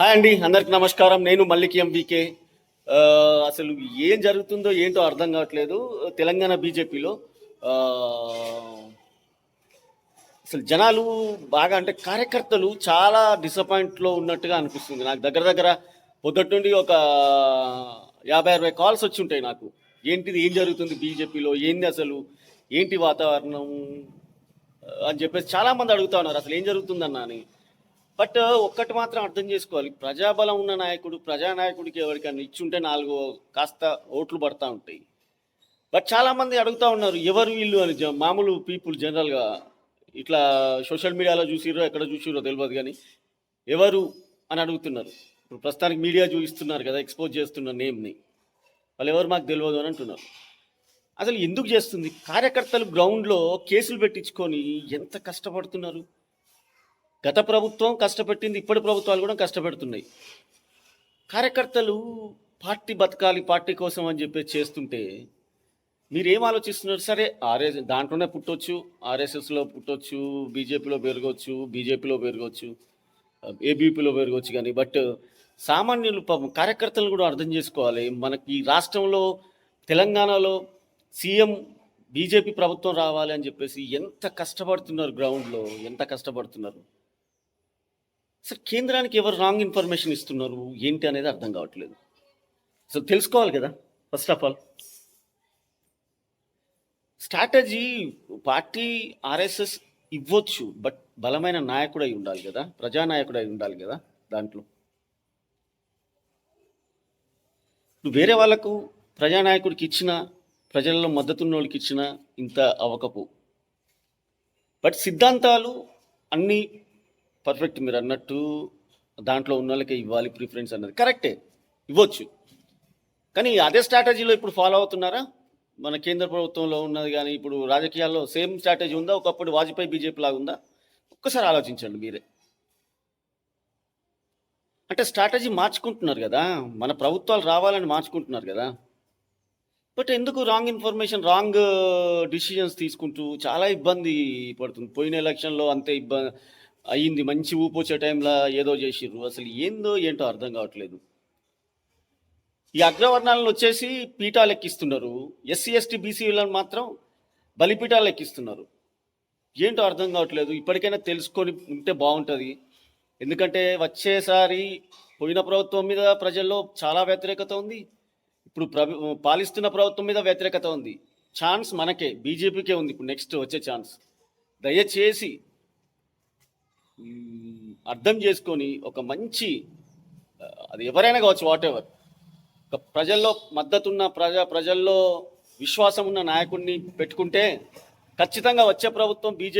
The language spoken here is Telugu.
హాయ్ అండి అందరికి నమస్కారం. నేను మల్లికి ఎంవికే. అసలు ఏం జరుగుతుందో ఏంటో అర్థం కావట్లేదు. తెలంగాణ బీజేపీలో అసలు జనాలు బాగా అంటే కార్యకర్తలు చాలా డిసప్పాయింట్లో ఉన్నట్టుగా అనిపిస్తుంది. నాకు దగ్గర దగ్గర పొద్దుటి నుండి ఒక యాభై అరవై కాల్స్ వచ్చి ఉంటాయి నాకు. ఏంటిది ఏం జరుగుతుంది బీజేపీలో ఏంది అసలు ఏంటి వాతావరణం అని చెప్పేసి చాలామంది అడుగుతా ఉన్నారు. అసలు ఏం జరుగుతుందన్నా అని. బట్ ఒక్కటి మాత్రం అర్థం చేసుకోవాలి. ప్రజాబలం ఉన్న నాయకుడు ప్రజానాయకుడికి ఎవరికైనా ఇచ్చుంటే నాలుగు కాస్త ఓట్లు పడతా ఉంటాయి. బట్ చాలామంది అడుగుతూ అడుగుతా ఉన్నారు ఎవరు వీళ్ళు అని. మామూలు పీపుల్ జనరల్గా ఇట్లా సోషల్ మీడియాలో చూసిరో ఎక్కడ చూసిరో తెలియదు కానీ ఎవరు అని అడుగుతున్నారు. ఇప్పుడు ప్రస్తుతానికి మీడియా చూపిస్తున్నారు కదా ఎక్స్పోజ్ చేస్తున్న నేమ్ని. వాళ్ళు ఎవరు మాకు తెలియదు అని అంటున్నారు. అసలు ఎందుకు చేస్తుంది? కార్యకర్తలు గ్రౌండ్లో కేసులు పెట్టించుకొని ఎంత కష్టపడుతున్నారు? గత ప్రభుత్వం కష్టపెట్టింది ఇప్పటి ప్రభుత్వాలు కూడా కష్టపెడుతున్నాయి. కార్యకర్తలు పార్టీ బతకాలి పార్టీ కోసం అని చెప్పి చేస్తుంటే మీరు ఏం ఆలోచిస్తున్నారు? సరే ఆర్ఎస్ దాంట్లోనే పుట్టొచ్చు ఆర్ఎస్ఎస్లో పుట్టొచ్చు బీజేపీలో పెరగవచ్చు బీజేపీలో పెరగవచ్చు ఏబీపీలో పెరగవచ్చు కానీ బట్ సామాన్యులు పాపం కార్యకర్తలు కూడా అర్థం చేసుకోవాలి. మనకి రాష్ట్రంలో తెలంగాణలో సీఎం బీజేపీ ప్రభుత్వం రావాలి అని చెప్పేసి ఎంత కష్టపడుతున్నారు గ్రౌండ్లో ఎంత కష్టపడుతున్నారు? అసలు కేంద్రానికి ఎవరు రాంగ్ ఇన్ఫర్మేషన్ ఇస్తున్నారు? ఏంటి అనేది అర్థం కావట్లేదు. సో తెలుసుకోవాలి కదా first of all strategy party RSS ఇవ్వచ్చు బట్ బలమైన నాయకుడు అయి ఉండాలి కదా ప్రజానాయకుడు అయి ఉండాలి కదా దాంట్లో. నువ్వు వేరే వాళ్ళకు ప్రజానాయకుడికి ఇచ్చిన ప్రజలలో మద్దతున్న వాళ్ళకి ఇచ్చిన ఇంత అవకపు బట్ సిద్ధాంతాలు అన్నీ పర్ఫెక్ట్ మీరు అన్నట్టు దాంట్లో ఉన్న వాళ్ళకే ఇవ్వాలి ప్రిఫరెన్స్ అన్నది. కరెక్టే. ఇవ్వచ్చు. కానీ అదే స్ట్రాటజీలో ఇప్పుడు ఫాలో అవుతున్నారా? మన కేంద్ర ప్రభుత్వంలో ఉన్నది కానీ ఇప్పుడు రాజకీయాల్లో సేమ్ స్ట్రాటజీ ఉందా? ఒకప్పుడు వాజ్పేయి బీజేపీ లాగా ఉందా? ఒక్కసారి ఆలోచించండి మీరే. అంటే స్ట్రాటజీ మార్చుకుంటున్నారు కదా. మన ప్రభుత్వాలు రావాలని మార్చుకుంటున్నారు కదా. బట్ ఎందుకు రాంగ్ ఇన్ఫర్మేషన్ రాంగ్ డిసిషన్స్ తీసుకుంటూ చాలా ఇబ్బంది పడుతుంది. పోయిన ఎలక్షన్లో అంతే ఇబ్బంది. అయ్యింది మంచి ఊపు వచ్చే టైంలో ఏదో చేసిర్రు. అసలు ఏందో ఏంటో అర్థం కావట్లేదు. ఈ అగ్రవర్ణాలను వచ్చేసి పీఠాలు ఎక్కిస్తున్నారు. ఎస్సీ ఎస్టీ బీసీలను మాత్రం బలిపీఠాలు ఎక్కిస్తున్నారు. ఏంటో అర్థం కావట్లేదు. ఇప్పటికైనా తెలుసుకొని ఉంటే బాగుంటుంది. ఎందుకంటే వచ్చేసారి పోయిన ప్రభుత్వం మీద ప్రజల్లో చాలా వ్యతిరేకత ఉంది. ఇప్పుడు ప్రభు పాలిస్తున్న ప్రభుత్వం మీద వ్యతిరేకత ఉంది. ఛాన్స్ మనకే బీజేపీకే ఉంది. ఇప్పుడు నెక్స్ట్ వచ్చే ఛాన్స్. దయచేసి అర్థం చేసుకొని ఒక మంచి అది ఎవరైనా కావచ్చు వాట్ ఎవర్ ఒక ప్రజల్లో మద్దతున్న ప్రజా ప్రజల్లో విశ్వాసం ఉన్న నాయకుడిని పెట్టుకుంటే ఖచ్చితంగా వచ్చే ప్రభుత్వం బీజేపీ